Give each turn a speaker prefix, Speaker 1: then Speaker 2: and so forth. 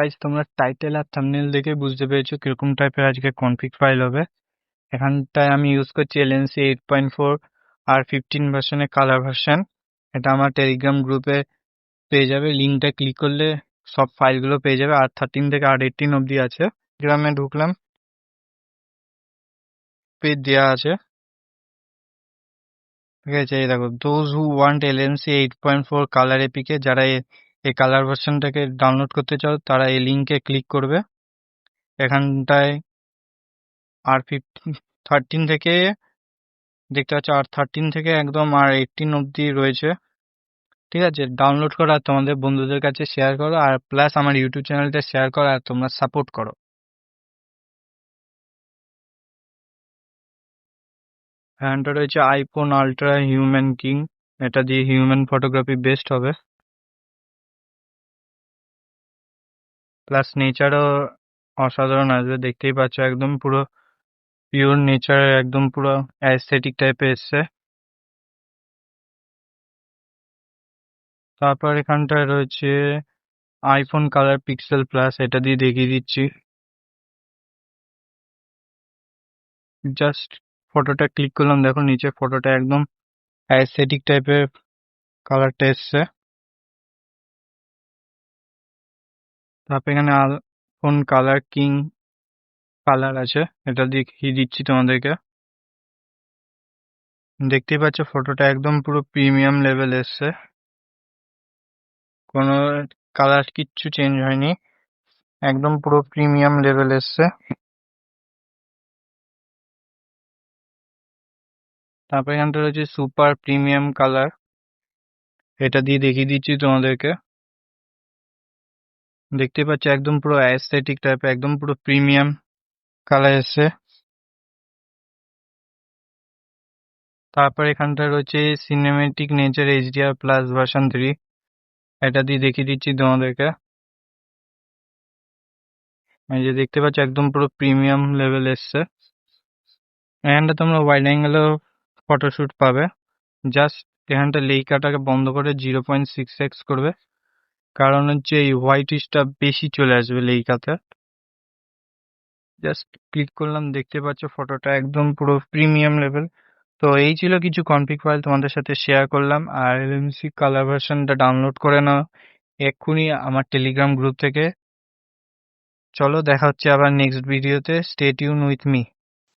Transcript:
Speaker 1: Guys তোমরা title আর thumbnail দেখে বুঝতে পেরেছ কীরকম টাইপের আজকে কনফিগ ফাইল হবে। এখানটায় আমি ইউজ করছি এলএনসি এইট পয়েন্ট ফোর আর ফিফটিন ভার্সনের কালার ভার্সন এটা আমার টেলিগ্রাম গ্রুপে পেয়ে যাবে। লিঙ্কটা ক্লিক করলে সব ফাইলগুলো পেয়ে যাবে। আর থার্টিন থেকে আর এইটিন অবধি আছে। গ্রামে ঢুকলাম। পেজ দেওয়া আছে। ঠিক আছে, এই দেখো those who want LNC eight point four colour APK যারা এই কালার ভার্সনটাকে ডাউনলোড করতে চাও, তারা এই লিঙ্কে ক্লিক করবে। এখানটায় আর ফিফটিন থার্টিন থেকে, দেখতে পাচ্ছ আর থার্টিন থেকে একদম আর এইটিন অবধি রয়েছে। ঠিক আছে ডাউনলোড করো আর তোমাদের বন্ধুদের কাছে শেয়ার করো, আর প্লাস আমার ইউটিউব চ্যানেলটা শেয়ার করো আর তোমরা সাপোর্ট করো। এখানটা রয়েছে আইফোন আলট্রা হিউম্যান কিং এটা দিয়ে হিউম্যান ফটোগ্রাফি বেস্ট হবে। প্লাস নেচারও অসাধারণ আসবে, দেখতেই পাচ্ছ, একদম পুরো পিওর নেচার একদম পুরো অ্যাস্থেটিক টাইপের এসছে। তারপর এখানটায় রয়েছে আইফোন কালার পিক্সেল প্লাস এটা দিয়ে দেখিয়ে দিচ্ছি। জাস্ট ফটোটা ক্লিক করলাম, দেখো নিচে ফটোটা একদম অ্যাস্থেটিক টাইপের কালারটা এসছে। তারপর এখানে আইফোন কালার কিং কালার আছে? এটা দেখিয়ে দিচ্ছি তোমাদেরকে? দেখতেই পাচ্ছ ফটোটা একদম পুরো প্রিমিয়াম লেভেল এসছে। কোনো কালার কিচ্ছু চেঞ্জ হয়নি। একদম পুরো প্রিমিয়াম লেভেল এসছে। তারপর এখানটা রয়েছে সুপার প্রিমিয়াম কালার এটা দিয়ে দেখিয়ে দিচ্ছি তোমাদেরকে। দেখতে পাচ্ছ, একদম পুরো অ্যাস্থেটিক টাইপের একদম পুরো প্রিমিয়াম কালার এসছে। তারপর এখানটা রয়েছে cinematic nature HDR plus version three এটা দিয়ে দেখিয়ে দিচ্ছি তোমাদেরকে। এই যে দেখতে পাচ্ছ, একদম পুরো প্রিমিয়াম লেভেল এসছে। এখানটা তোমরা ওয়াইড অ্যাঙ্গেলও ফটোশ্যুট পাবে। জাস্ট এখানটা লেইকাটাকে বন্ধ করে জিরো পয়েন্ট সিক্স এক্স করবে। কারণ হচ্ছে এই হোয়াইটিশটা বেশি চলে আসবে লেইকাতে জাস্ট ক্লিক করলাম, দেখতে পাচ্ছ ফটোটা একদম পুরো প্রিমিয়াম লেভেল তো এই ছিল কিছু কনফিগ ফাইল তোমাদের সাথে শেয়ার করলাম। আর এলএমসি কালার ভার্সনটা ডাউনলোড করে নাও এক্ষুনি আমার টেলিগ্রাম গ্রুপ থেকে। চলো, দেখা হচ্ছে আবার নেক্সট ভিডিওতে স্টে টিউন উইথ মি